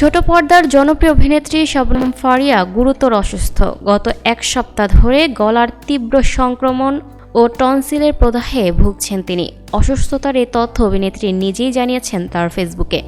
ছোট পর্দার জনপ্রিয় অভিনেত্রী শবনম ফারিয়া গুরুতর অসুস্থ। গত এক সপ্তাহ ধরে গলার তীব্র সংক্রমণ ও টনসিলের প্রদাহে ভুগছেন তিনি। অসুস্থতার এই তথ্য অভিনেত্রী নিজেই জানিয়েছেন তার ফেসবুকে।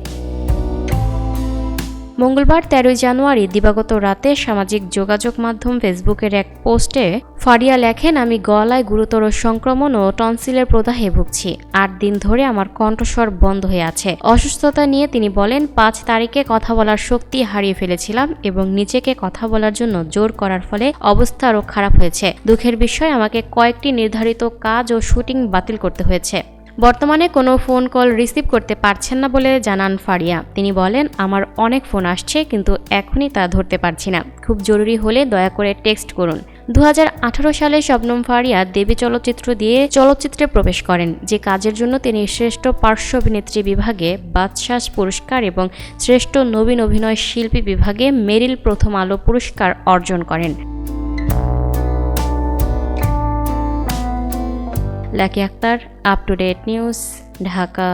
মঙ্গলবার তেরোই জানুয়ারি দিবাগত রাতে সামাজিক যোগাযোগ মাধ্যম ফেসবুকের এক পোস্টে ফারিয়া লেখেন, আমি গলায় গুরুতর সংক্রমণ ও টনসিলের প্রদাহে ভুগছি। আট দিন ধরে আমার কণ্ঠস্বর বন্ধ হয়ে আছে। অসুস্থতা নিয়ে তিনি বলেন, পাঁচ তারিখে কথা বলার শক্তি হারিয়ে ফেলেছিলাম এবং নিজেকে কথা বলার জন্য জোর করার ফলে অবস্থা আরও খারাপ হয়েছে। দুঃখের বিষয়, আমাকে কয়েকটি নির্ধারিত কাজ ও শুটিং বাতিল করতে হয়েছে। বর্তমানে কোনো ফোন কল রিসিভ করতে পারছেন না বলে জানান ফারিয়া। তিনি বলেন, আমার অনেক ফোন আসছে, কিন্তু এখনই তা ধরতে পারছি না। খুব জরুরি হলে দয়া করে টেক্সট করুন। দু হাজার আঠারো সালে শবনম ফারিয়া দেবী চলচ্চিত্র দিয়ে চলচ্চিত্রে প্রবেশ করেন, যে কাজের জন্য তিনি শ্রেষ্ঠ পার্শ্ব অভিনেত্রী বিভাগে বাদশাস পুরস্কার এবং শ্রেষ্ঠ নবীন অভিনয় শিল্পী বিভাগে মেরিল প্রথম আলো পুরস্কার অর্জন করেন। Lucky Akter up to date news Dhaka